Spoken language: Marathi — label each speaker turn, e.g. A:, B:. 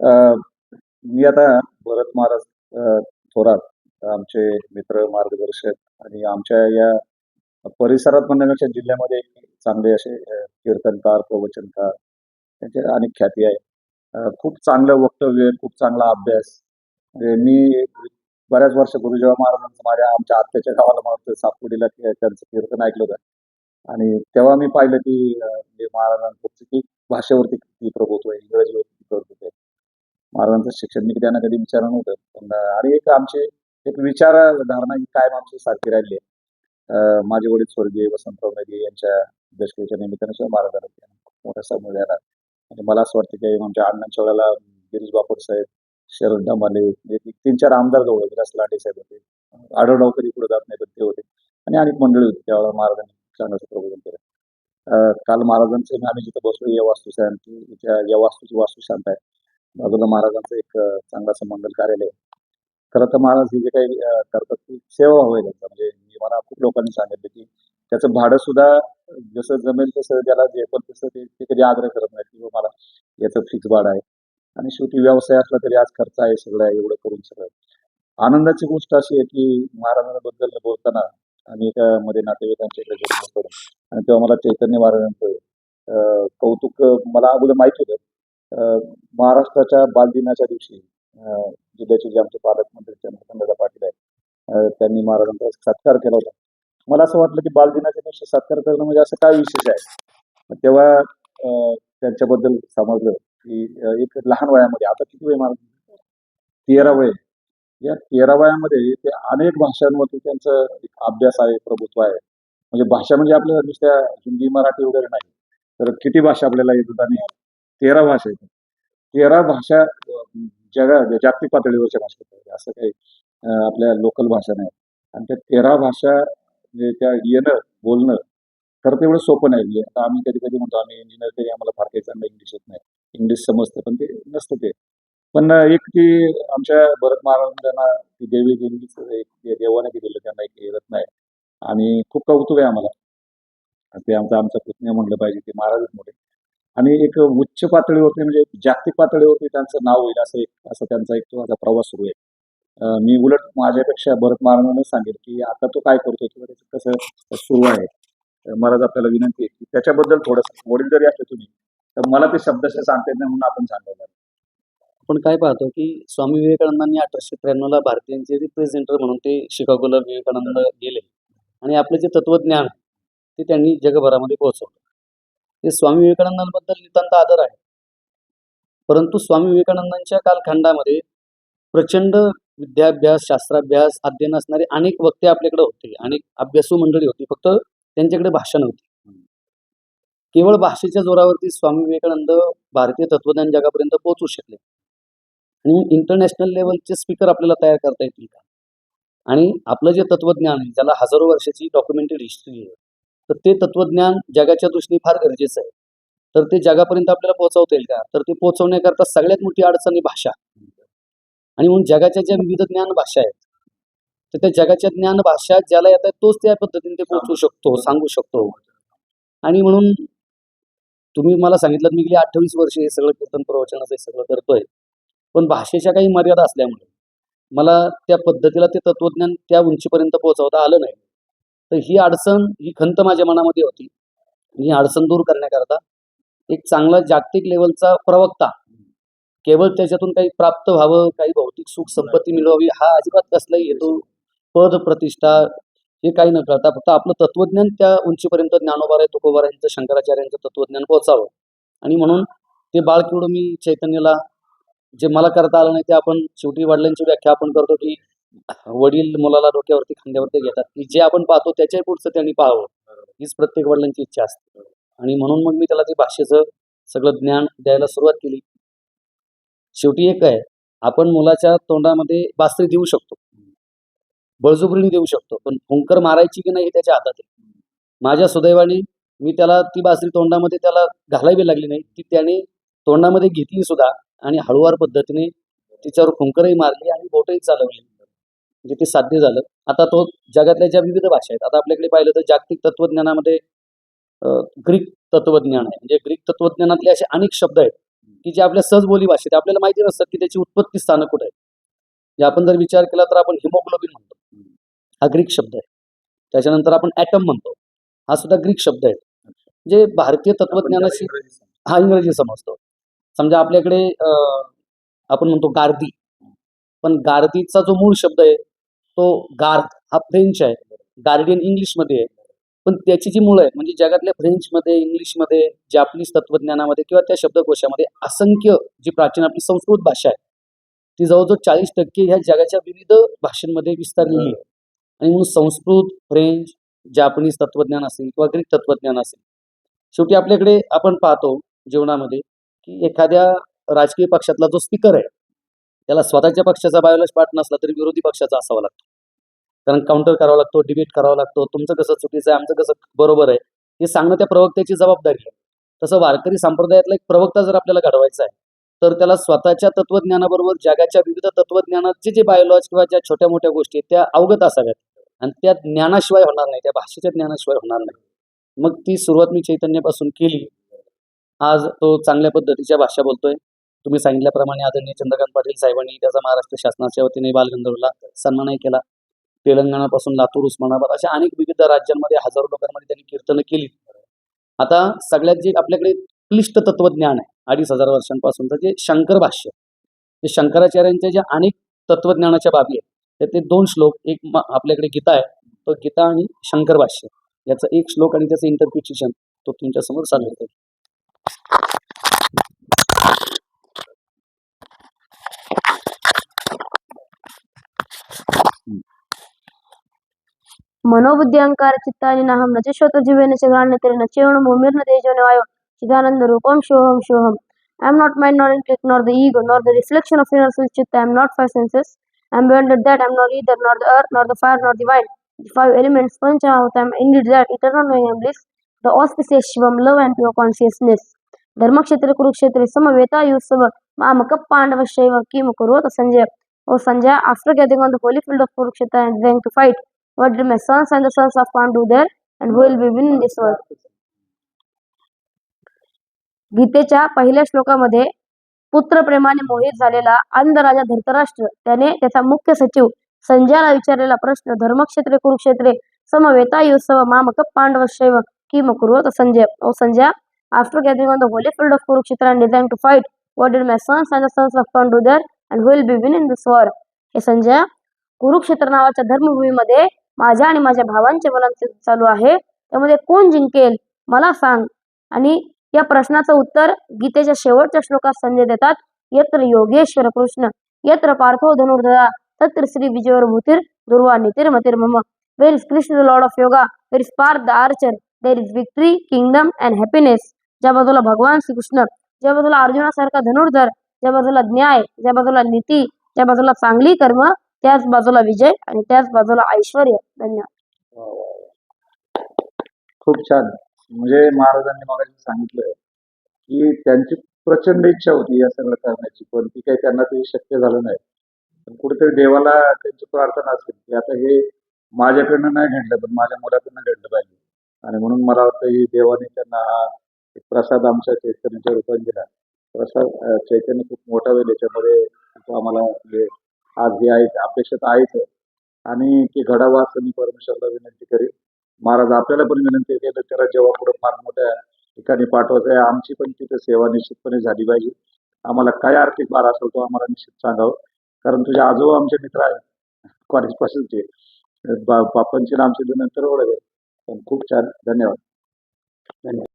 A: मी आता भरत महाराज थोरात आमचे मित्र मार्गदर्शक आणि आमच्या या परिसरात म्हणण्यापेक्षा जिल्ह्यामध्ये चांगले असे कीर्तनकार प्रवचनकार त्यांचे अनेक ख्याती आहे खूप चांगलं वक्तव्य खूप चांगला अभ्यास. म्हणजे मी बऱ्याच वर्षापूर्वी जेव्हा महाराजांचं माझ्या आमच्या आत्याच्या गावाला मला सापुडीला त्यांचं कीर्तन ऐकलं होतं. आणि तेव्हा मी पाहिलं की अ, की महाराजांचं भाषेवरती किती प्रभुत्व आहे इंग्रजीवरती किती प्रभुत्व आहे. महाराजांचं शिक्षण. मी त्यांना कधी विचारलं नव्हतं. पण आणि एक आमची एक विचारधारणा ही कायम आमची सारखी राहिली आहे. माझे वडील स्वर्गीय वसंतराव नदी यांच्या दशकीच्या निमित्ताने सुद्धा महाराजांना मोठा आणि मला असं वाटतं की आमच्या अण्णांच्या वेळेला गिरीश बापूर साहेब शरद डमाले तीन चार आमदार जवळ विलास लांडे साहेब होते. आढळराव कधी पुढे जात नाही पण ते होते. आणि अनेक मंडळी होती. त्यावेळेला महाराजांनी चांगलं प्रबोधन केलं. काल महाराजांचे आम्ही जिथं बसलो या वास्तू शांती त्या या वास्तूची वास्तू शांत आहे. बाजूला महाराजांचं एक चांगला चांगलं मंगल कार्यालय खरं तर महाराज हे जे काही करतात ती सेवा होईल त्यांचा म्हणजे मी मला खूप लोकांनी सांगितलं की त्याचं भाडं सुद्धा जसं जमेल तसं त्याला जे पण तसं ते कधी आग्रह करत नाही की मला याचं फिक्स भाडं आहे. आणि शेवटी व्यवसाय असला तरी आज खर्च आहे सगळं आहे एवढं करून सगळं आनंदाची गोष्ट अशी आहे की महाराजांबद्दल बोलताना आम्ही एका मध्ये नातेवाईकांच्या इकडे आणि तेव्हा मला चैतन्य महाराजांचं कौतुक मला अगोदर माहीत होतं. महाराष्ट्राच्या बालदिनाच्या दिवशी जिल्ह्याचे जे आमचे पालकमंत्री चंद्रकांतदादा पाटील आहेत त्यांनी महाराजांचा सत्कार केला होता. मला असं वाटलं की बालदिनाच्या दिवशी सत्कार करणं म्हणजे असं काय विशेष आहे? तेव्हा त्यांच्याबद्दल समजलं की एक लहान वयामध्ये आता किती वय महाराज तेरा वय या तेरा वयामध्ये ते अनेक भाषांवरती त्यांचं एक अभ्यास आहे प्रभुत्व आहे. म्हणजे भाषा म्हणजे आपल्या नुसत्या हिंदी मराठी वगैरे नाही. तर किती भाषा आपल्याला येतात आणि तेरा भाषा आहेत. तेरा भाषा जगा जागतिक पातळीवरच्या भाषा असं काही आपल्या लोकल भाषा नाही. आणि त्या तेरा भाषा म्हणजे त्या येणं बोलणं तर तेवढं सोपं नाही. म्हणजे आता आम्ही कधी कधी म्हणतो आम्ही इंजिनियर तरी आम्हाला फार काही चांगलं इंग्लिश येत नाही. इंग्लिश समजतं पण ते नसतं ते. पण एक ती आमच्या भरत महाराजांना ती देवी देवीच एक देवाने दिलेलं त्यांना एक रत्न आहे आणि खूप कौतुक आहे आम्हाला. ते आमचा आमच्या पुतण्या म्हणलं पाहिजे ते महाराजच मोठे. आणि एक उच्च पातळीवरती म्हणजे जागतिक पातळीवरती त्यांचं नाव होईल असं एक असं त्यांचा एक तो प्रवास सुरू आहे. मी उलट माझ्यापेक्षा भरत महाराजांना सांगेल की आता तो काय करतो किंवा त्याचं कसं सुरू आहे तर महाराज आपल्याला विनंती आहे की त्याच्याबद्दल थोडंसं वडील जरी असले तुम्ही तर मला ते शब्दशः सांगता येत नाही म्हणून आपण सांगायला
B: आपण काय पाहतो की स्वामी विवेकानंदांनी अठराशे त्र्याण्णवला भारतीयांचे रिप्रेझेंटर म्हणून ते शिकागोला विवेकानंद गेले. आणि आपलं जे तत्वज्ञान ते त्यांनी जगभरामध्ये पोहोचवलं. ते स्वामी विवेकानंदांबद्दल नितांत आदर आहे. परंतु स्वामी विवेकानंदांच्या कालखंडामध्ये प्रचंड विद्याभ्यास शास्त्राभ्यास अध्ययन असणारे अनेक वक्ते आपल्याकडे होते अनेक अभ्यासू मंडळी होती. फक्त त्यांच्याकडे भाषा नव्हती. केवळ भाषेच्या जोरावरती स्वामी विवेकानंद भारतीय तत्वज्ञान जगापर्यंत पोहोचू शकले. आणि इंटरनॅशनल लेवलचे स्पीकर आपल्याला तयार करता येतील का? आणि आपलं जे तत्वज्ञान आहे ज्याला हजारो वर्षाची डॉक्युमेंटेड हिस्ट्री आहे तर ते तत्वज्ञान जगाच्या दृष्टीने फार गरजेचं आहे. तर ते जगापर्यंत आपल्याला पोहोचवता येईल का? तर ते पोहोचवण्याकरता सगळ्यात मोठी अडचण ही भाषा. आणि म्हणून जगाच्या ज्या विविध ज्ञान भाषा आहेत तर त्या जगाच्या ज्ञान भाषा ज्याला येतात तोच त्या पद्धतीने ते पोहोचू शकतो सांगू शकतो. आणि म्हणून तुम्ही मला सांगितलं मी गेली अठ्ठावीस वर्ष हे सगळं कीर्तन प्रवचनाचं हे सगळं करतोय. पण भाषेच्या काही मर्यादा असल्यामुळे मला त्या पद्धतीला ते तत्वज्ञान त्या उंचीपर्यंत पोहोचवता आलं नाही. तर ही अडचण ही खंत माझ्या मनामध्ये होती. ही अडचण दूर करण्याकरता एक चांगला जागतिक लेवलचा प्रवक्ता केवळ त्याच्यातून काही प्राप्त व्हावं काही भौतिक सुख संपत्ती मिळवावी हा अजिबात कसलाही हेतू पद प्रतिष्ठा हे काही न करता फक्त आपलं तत्वज्ञान त्या उंचीपर्यंत ज्ञानोबारे तुकोबारा यांचं शंकराचार्यांचं तत्वज्ञान पोहोचावं आणि म्हणून ते बाळ मी चैतन्याला जे मला करता आलं नाही ते आपण शेवटी वडिलांची व्याख्या आपण करतो की वडील मुलाला डोक्यावरती खांद्यावरती घेतात. की जे आपण पाहतो त्याच्याही पुढचं त्यांनी पाहावं. हीच प्रत्येक वडिलांची इच्छा असते. आणि म्हणून मग मी त्याला ते भाषेचं सगळं ज्ञान द्यायला सुरुवात केली. शेवटी एक आहे आपण मुलाच्या तोंडामध्ये बासरी देऊ शकतो. बळजुबरीने देऊ शकतो. पण फुंकर मारायची की नाही हे त्याच्या हातात आहे. माझ्या सुदैवाने मी त्याला ती बासरी तोंडामध्ये त्याला घालावी लागली नाही. ती त्याने तोंडामध्ये घेतली सुद्धा आणि हळूवार पद्धतीने तिच्यावर फुंकरही मारली आणि बोटही चालवली. म्हणजे ते साध्य झालं. आता तो जगातल्या ज्या विविध भाषा आहेत आता आपल्याकडे पाहिलं तर जागतिक तत्वज्ञानामध्ये ग्रीक तत्वज्ञान आहे. म्हणजे ग्रीक तत्वज्ञानातले असे अनेक शब्द आहेत की जे आपल्या सहजबोली भाषेत आहे, आपल्याला माहिती नसतं की त्याची उत्पत्ती स्थान कुठे आहे जे आपण जर विचार केला तर आपण हिमोग्लोबिन म्हणतो. हा ग्रीक शब्द आहे. त्याच्यानंतर आपण ॲटम म्हणतो. हा सुद्धा ग्रीक शब्द आहे. जे भारतीय तत्वज्ञानाशी हा इंग्रजी समजतो. समजा आपल्याकडे आपण म्हणतो गार्दी. पण गार्दीचा जो मूळ शब्द आहे तो गार्ग हा फ्रेंच आहे. गार्डियन इंग्लिशमध्ये आहे. पण त्याची जी मुळं आहे म्हणजे जगातल्या फ्रेंचमध्ये इंग्लिशमध्ये जापनीज तत्वज्ञानामध्ये किंवा त्या शब्दकोशामध्ये असंख्य जी प्राचीन आपली संस्कृत भाषा आहे ती जवळजवळ चाळीस टक्के ह्या जगाच्या विविध भाषांमध्ये विस्तारलेली आहे. आणि म्हणून संस्कृत फ्रेंच जापनीज तत्वज्ञान असेल किंवा ग्रीक तत्वज्ञान असेल शेवटी आपल्याकडे आपण पाहतो जीवनामध्ये की एखाद्या राजकीय पक्षातला जो स्पीकर आहे त्याला स्वतःच्या पक्षाचा बायोलॉज पाठ नसला तरी विरोधी पक्षाचा असावा लागतो. कारण काउंटर करावा लागतो डिबेट करावा लागतो. तुमचं कसं चुकीचं आहे आमचं कसं बरोबर आहे हे सांगणं त्या प्रवक्त्याची जबाबदारी आहे. तसं वारकरी संप्रदायातला एक प्रवक्ता जर आपल्याला घडवायचा आहे तर त्याला स्वतःच्या तत्वज्ञानाबरोबर जगाच्या विविध तत्वज्ञानाचे जे बायोलॉज किंवा ज्या छोट्या मोठ्या गोष्टी आहेत त्या अवगत असाव्यात. आणि त्या ज्ञानाशिवाय होणार नाही त्या भाषेच्या ज्ञानाशिवाय होणार नाही. मग ती सुरुवात मी चैतन्यापासून केली. आज तो चांगल्या पद्धतीच्या भाषा बोलतोय. तुम्ही सांगितल्याप्रमाणे आदरणीय चंद्रकांत पाटील साहेबांनी त्याचा महाराष्ट्र शासनाच्या वतीने बालगंधर्वला सन्मानही केला. तेलंगणापासून लातूर उस्मानाबाद अशा अनेक विविध राज्यांमध्ये हजारो लोकांमध्ये त्यांनी कीर्तनं केली. आता सगळ्यात जे आपल्याकडे क्लिष्ट तत्वज्ञान आहे अडीच हजार वर्षांपासूनचं जे शंकर भाष्य जे शंकराचार्यांच्या ज्या अनेक तत्वज्ञानाच्या बाबी आहेत त्यातले दोन श्लोक एक आपल्याकडे गीता आहे तो गीता आणि शंकर भाष्य. याचा एक श्लोक आणि त्याचं इंटरप्रिटेशन तो तुमच्यासमोर चालू होतो
C: मनोबुद्धी अहंकार चित्तानि नाहम नचेश्वत जीवेन चग्राण्यतेन नचेवण भूमिर्न तेजोन वायो चिदानंद Rupam शिवहम शिवहम I am not mind nor intellect nor the ego nor the reflection of inner self chitta. I am not five senses. I am beyond that. I am not either nor the earth nor the fire nor the wind. The five elements Panchamat. I am indeed that eternal knowing and bliss. The auspicious Shivam love and pure consciousness. धर्मक्षेत्र कुरुक्षेत्र समवेता युसव मामक पांडव शैव किम कुरुवत Sanjay O Sanjay, after getting on the holy field of Kurukshetra and going to fight, what did my sons and the sons of Khan do there, and who will be winning this war? गीतेच्या पहिल्या श्लोकामध्ये पुत्रप्रेमाने मोहित झालेला अंध राजा धृतराष्ट्र त्याने त्याचा मुख्य सचिव संजयाला विचारलेला प्रश्न धर्मक्षेत्रे कुरुक्षेत्रे समवेता युत्सव मामक पांडव शैव किम कुरुवत Sanjay O Sanjay after gathering on the holy field of Kurukshetra and design to fight what did my sons and sons of Pandu there and and who will be winning this war हे संजय कुरुक्षेत्र नावाच्या धर्मभूमीमध्ये माझ्या आणि माझ्या भावांचे वलन चालू आहे. त्यामध्ये कोण जिंकेल मला सांग. आणि या प्रश्नाचं उत्तर गीतेच्या शेवटच्या श्लोकात संजय देतात. यत्र योगेश्वर कृष्ण यत्र पार्थो धनुर्धरा तत्र श्री विजयवर भूतीर दुर्वा नितिर्मतिर मम. Where is Krishna the lord of yoga where is Partha the archer there is victory kingdom and happiness ज्या बाजूला भगवान श्रीकृष्ण ज्या बाजूला अर्जुनासारखा धनुर्धर ज्या बाजूला न्याय ज्या बाजूला नीती ज्या बाजूला चांगली कर्म त्याच बाजूला विजय आणि त्याच बाजूला ऐश्वर्य. धन्यवाद.
A: खूप छान. म्हणजे महाराजांनी मला सांगितलं की त्यांची प्रचंड इच्छा होती या सगळं करण्याची पण ती काही त्यांना ते शक्य झालं नाही. पण कुठेतरी देवाला त्यांची प्रार्थना असेल की आता हे माझ्याकडनं नाही घडलं पण माझ्या मुलाकडनं घडलं पाहिजे. आणि म्हणून मला वाटतं की देवाने त्यांना हा एक प्रसाद आमच्या चैतन्याच्या रूपाने दिला. प्रसाद चैतन्य खूप मोठा होईल याच्यामध्ये आम्हाला आज हे आहे अपेक्षा तर आहेच आणि ते घडावा असं मी परमेश्वरला विनंती करेन. महाराज आपल्याला पण विनंती केलं त्याला जेव्हा पुढे फार मोठ्या ठिकाणी पाठवायचं आहे. आमची पण तिथे सेवा निश्चितपणे झाली पाहिजे. आम्हाला काय आर्थिक भार असेल तो आम्हाला निश्चित सांगावं. कारण तुझे आजोबा आमचे मित्र आहेत. कॉलेजपासूनचे बा- बापांची आणि आमची नंतर ओळख आहे पण खूप छान. धन्यवाद. धन्यवाद.